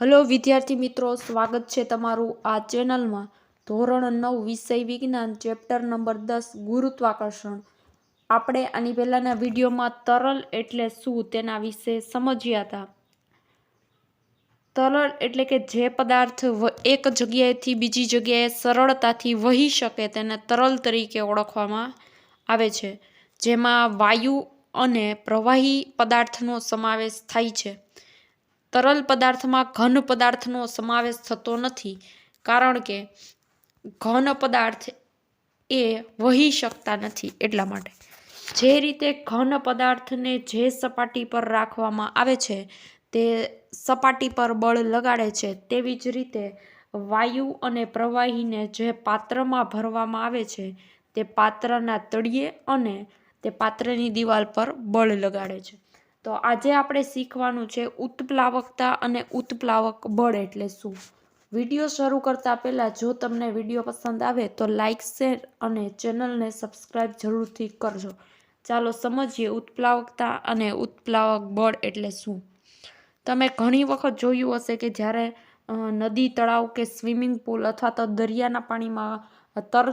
Hello, વિદ્યાર્થી મિત્રો, સ્વાગત છે તમારું આ ચેનલમાં. ધોરણ નવ, વિષય વિજ્ઞાન, ચેપ્ટર નંબર દસ, ગુરુત્વાકર્ષણ. આપણે આની પહેલાંના વિડીયોમાં તરલ એટલે શું તેના વિશે સમજ્યા હતા. તરલ એટલે કે જે પદાર્થ એક જગ્યાએથી બીજી જગ્યાએ સરળતાથી વહી શકે તેને તરલ તરીકે ઓળખવામાં આવે છે, જેમાં વાયુ અને પ્રવાહી પદાર્થનો સમાવેશ થાય છે. તરલ પદાર્થમાં ઘન પદાર્થનો સમાવેશ થતો નથી, કારણ કે ઘન પદાર્થ એ વહી શકતા નથી એટલા માટે. જે રીતે ઘન પદાર્થને જે સપાટી પર રાખવામાં આવે છે, તે સપાટી પર બળ લગાડે છે, તેવી જ રીતે વાયુ અને પ્રવાહીને જે પાત્રમાં ભરવામાં આવે છે, તે પાત્રના તળિયે અને તે પાત્રની દિવાલ પર બળ લગાડે છે. તો આજે આપણે શીખવાનું છે ઉત્પ્લાવકતા અને ઉત્પ્લાવક બળ એટલે શું? વીડિયો શરૂ કરતા પહેલાં જો તમને વીડિયો પસંદ આવે તો લાઇક શેર અને ચેનલને સબસ્ક્રાઈબ જરૂરથી કરજો. ચાલો સમજીએ ઉત્પ્લાવકતા અને ઉત્પ્લાવક બળ એટલે શું? તમે ઘણી વખત જોયું હશે કે જ્યારે નદી, તળાવ કે સ્વિમિંગ પુલ અથવા તો દરિયાના પાણીમાં તર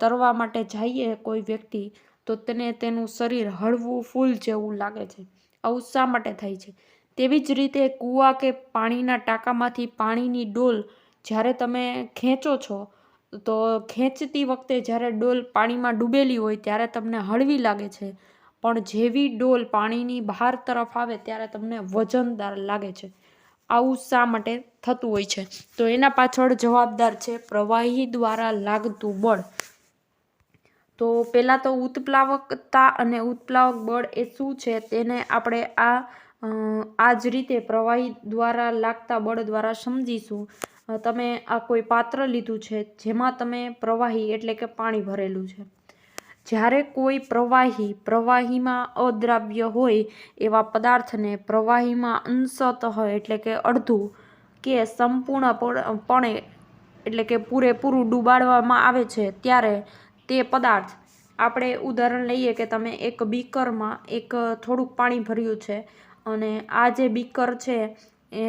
તરવા માટે જઈએ કોઈ વ્યક્તિ, તો તેને તેનું શરીર હળવું ફૂલ જેવું લાગે છે. આવું શા માટે થાય છે. તેવી જ રીતે કૂવા કે પાણીના ટાંકામાંથી પાણીની ડોલ જ્યારે તમે ખેંચો છો, તો ખેંચતી વખતે જ્યારે ડોલ પાણીમાં ડૂબેલી હોય ત્યારે તમને હળવી લાગે છે. પણ જેવી ડોલ પાણીની બહાર તરફ આવે ત્યારે તમને વજનદાર લાગે છે. આવું શા માટે થતું હોય છે? તો એના પાછળ જવાબદાર છે પ્રવાહી દ્વારા લાગતું બળ. તો પહેલાં તો ઉત્પ્લાવકતા અને ઉત્પ્લાવક બળ એ શું છે તેને આપણે આ આ જ રીતે પ્રવાહી દ્વારા લાગતા બળ દ્વારા સમજીશું. તમે આ કોઈ પાત્ર લીધું છે જેમાં તમે પ્રવાહી એટલે કે પાણી ભરેલું છે. જ્યારે કોઈ પ્રવાહી પ્રવાહીમાં અદ્રાવ્ય હોય એવા પદાર્થને પ્રવાહીમાં અંશતઃ એટલે કે અડધું કે સંપૂર્ણપણે એટલે કે પૂરેપૂરું ડૂબાડવામાં આવે છે, ત્યારે તે પદાર્થ. આપણે ઉદાહરણ લઈએ કે તમે એક બીકરમાં એક થોડુંક પાણી ભર્યું છે અને આ જે બીકર છે, એ,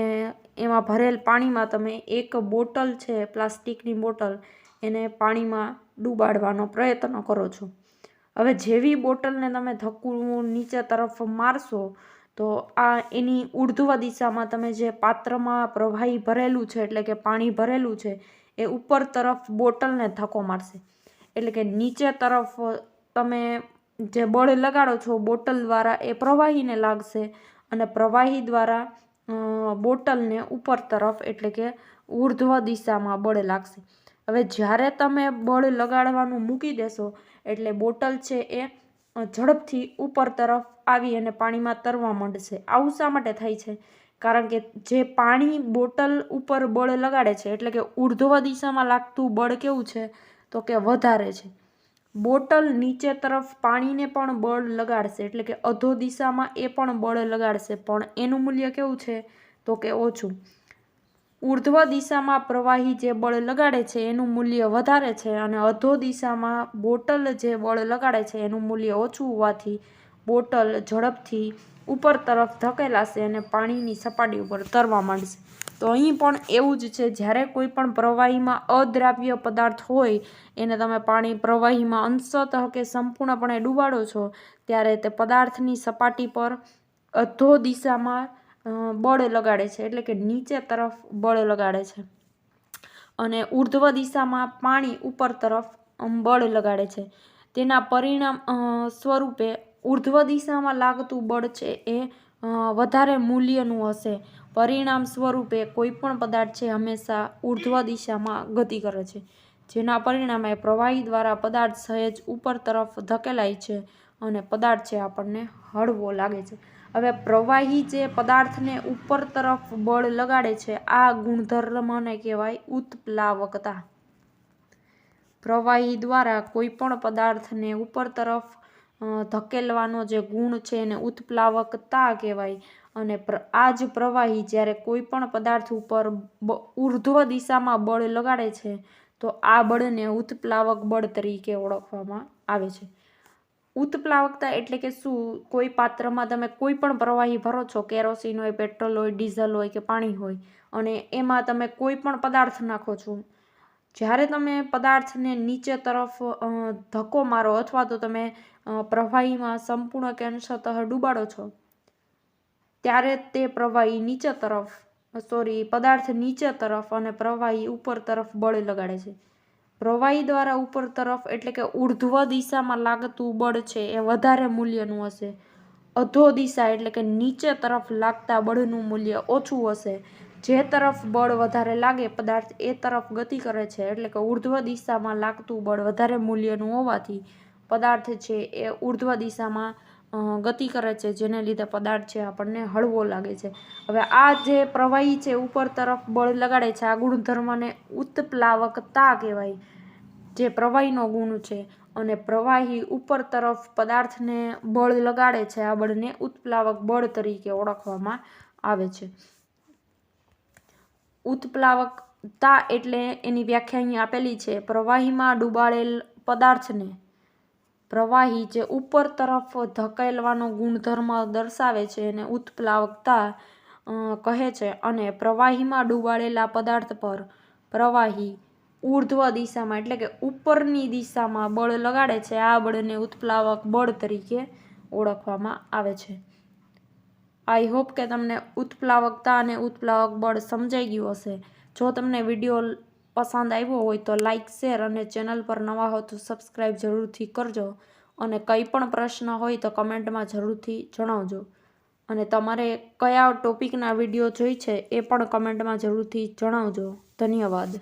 એમાં ભરેલ પાણીમાં તમે એક બોટલ છે, પ્લાસ્ટિકની બોટલ, એને પાણીમાં ડૂબાડવાનો પ્રયત્ન કરો છો. હવે જેવી બોટલને તમે ધક્કું નીચે તરફ મારશો, તો આ એની ઉર્ધ્વ દિશામાં તમે જે પાત્રમાં પ્રવાહી ભરેલું છે, એટલે કે પાણી ભરેલું છે, એ ઉપર તરફ બોટલને ધક્કો મારશે. એટલે કે નીચે તરફ તમે જે બળ લગાડો છો, બોટલ દ્વારા એ પ્રવાહીને લાગશે અને પ્રવાહી દ્વારા બોટલને ઉપર તરફ એટલે કે ઉર્ધ્વ દિશામાં બળ લાગશે. હવે જ્યારે તમે બળ લગાડવાનું મૂકી દેશો, એટલે બોટલ છે એ ઝડપથી ઉપર તરફ આવી અને પાણીમાં તરવા માંડશે. આવું શા માટે થાય છે? કારણ કે જે પાણી બોટલ ઉપર બળ લગાડે છે, એટલે કે ઉર્ધ્વ દિશામાં લાગતું બળ કેવું છે? તો કે વધારે છે. બોટલ નીચે તરફ પાણીને પણ બળ લગાડશે, એટલે કે અધો દિશામાં એ પણ બળ લગાડશે. પણ એનું મૂલ્ય કેવું છે? તો કે ઓછું. ઉર્ધ્વ દિશામાં પ્રવાહી જે બળ લગાડે છે, એનું મૂલ્ય વધારે છે અને અધો દિશામાં બોટલ જે બળ લગાડે છે, એનું મૂલ્ય ઓછું હોવાથી બોટલ ઝડપથી ઉપર તરફ ધકેલાશે અને પાણીની સપાટી ઉપર તરવા માંડશે. તો અહીં પણ એવું જ છે, જ્યારે કોઈ પણ પ્રવાહીમાં અદ્રાવ્ય પદાર્થ હોય, એને તમે પાણી પ્રવાહીમાં અંશતઃ કે સંપૂર્ણપણે ડૂબાડો છો, ત્યારે તે પદાર્થની સપાટી પર અધો દિશામાં બળ લગાડે છે, એટલે કે નીચે તરફ બળ લગાડે છે. અને ઉર્ધ્વ દિશામાં પાણી ઉપર તરફ બળ લગાડે છે. તેના પરિણામ સ્વરૂપે ઉર્ધ્વ દિશામાં લાગતું બળ છે એ વધારે મૂલ્યનું હશે. પરિણામ સ્વરૂપે કોઈપણ પદાર્થ છે હંમેશા ઉર્ધ્વ દિશામાં ગતિ કરે છે, જેના પરિણામે પ્રવાહી દ્વારા પદાર્થ સહેજ ઉપર તરફ ધકેલાય છે અને પદાર્થ છે આપણને હળવો લાગે છે. હવે પ્રવાહી જે પદાર્થને ઉપર તરફ બળ લગાડે છે, આ ગુણધર્મને કહેવાય ઉત્પ્લાવકતા. પ્રવાહી દ્વારા કોઈપણ પદાર્થને ઉપર તરફ ધકેલવાનો જે ગુણ છે એને ઉત્પ્લાવકતા કહેવાય. અને આ જ પ્રવાહી જ્યારે કોઈ પણ પદાર્થ ઉપર ઉર્ધ્વ દિશામાં બળ લગાડે છે, તો આ બળને ઉત્પ્લાવક બળ તરીકે ઓળખવામાં આવે છે. ઉત્પ્લાવકતા એટલે કે શું? કોઈ પાત્રમાં તમે કોઈ પણ પ્રવાહી ભરો છો, કેરોસીન હોય, પેટ્રોલ હોય, ડીઝલ હોય કે પાણી હોય, અને એમાં તમે કોઈ પણ પદાર્થ નાખો છો જ્યારે તમે પદાર્થને નીચે તરફ ધક્કો મારો અથવા તો તમે પ્રવાહીમાં સંપૂર્ણ કે અંશતઃ ડૂબાડો છો, ત્યારે તે પ્રવાહી નીચે તરફ, સોરી, પદાર્થ નીચે તરફ અને પ્રવાહી ઉપર તરફ બળ લગાડે છે. પ્રવાહી દ્વારા ઉપર તરફ એટલે કે ઉર્ધ્વ દિશામાં લાગતું બળ છે એ વધારે મૂલ્યનું હશે. અધો દિશા એટલે કે નીચે તરફ લાગતા બળનું મૂલ્ય ઓછું હશે. જે તરફ બળ વધારે લાગે પદાર્થ એ તરફ ગતિ કરે છે. એટલે કે ઉર્ધ્વ દિશામાં લાગતું બળ વધારે મૂલ્યનું હોવાથી પદાર્થ છે એ ઉર્ધ્વ દિશામાં ગતિ કરે છે, જેને લીધે પદાર્થ છે આપણને હળવો લાગે છે. હવે આ જે પ્રવાહી છે ઉપર તરફ બળ લગાડે છે, આ ગુણધર્મને ઉત્પ્લાવકતા કહેવાય, જે પ્રવાહીનો ગુણ છે. અને પ્રવાહી ઉપર તરફ પદાર્થને બળ લગાડે છે, આ બળને ઉત્પ્લાવક બળ તરીકે ઓળખવામાં આવે છે. ઉત્પ્લાવકતા એટલે એની વ્યાખ્યા અહીં આપેલી છે. પ્રવાહીમાં ડૂબાડેલ પદાર્થને પ્રવાહી જે ઉપર તરફ ધકેલવાનો ગુણધર્મ દર્શાવે છે એને ઉત્પ્લાવકતા કહે છે અને પ્રવાહીમાં ડૂબાડેલા પદાર્થ પર પ્રવાહી ઉર્ધ્વ દિશામાં એટલે કે ઉપરની દિશામાં બળ લગાડે છે. આ બળને ઉત્પ્લાવક બળ તરીકે ઓળખવામાં આવે છે. આઈ હોપ કે તમને ઉત્પ્લાવકતા અને ઉત્પ્લાવક બળ સમજાઈ ગયું હશે. જો તમને વીડિયો પસંદ આવ્યો હોય તો લાઇક શેર અને ચેનલ પર નવા હો તો સબસ્ક્રાઈબ જરૂરથી કરજો અને કંઈ પણ પ્રશ્ન હોય તો કમેન્ટમાં જરૂરથી જણાવજો. અને તમારે કયા ટોપિકના વીડિયો જોઈ છે એ પણ કમેન્ટમાં જરૂરથી જણાવજો. ધન્યવાદ.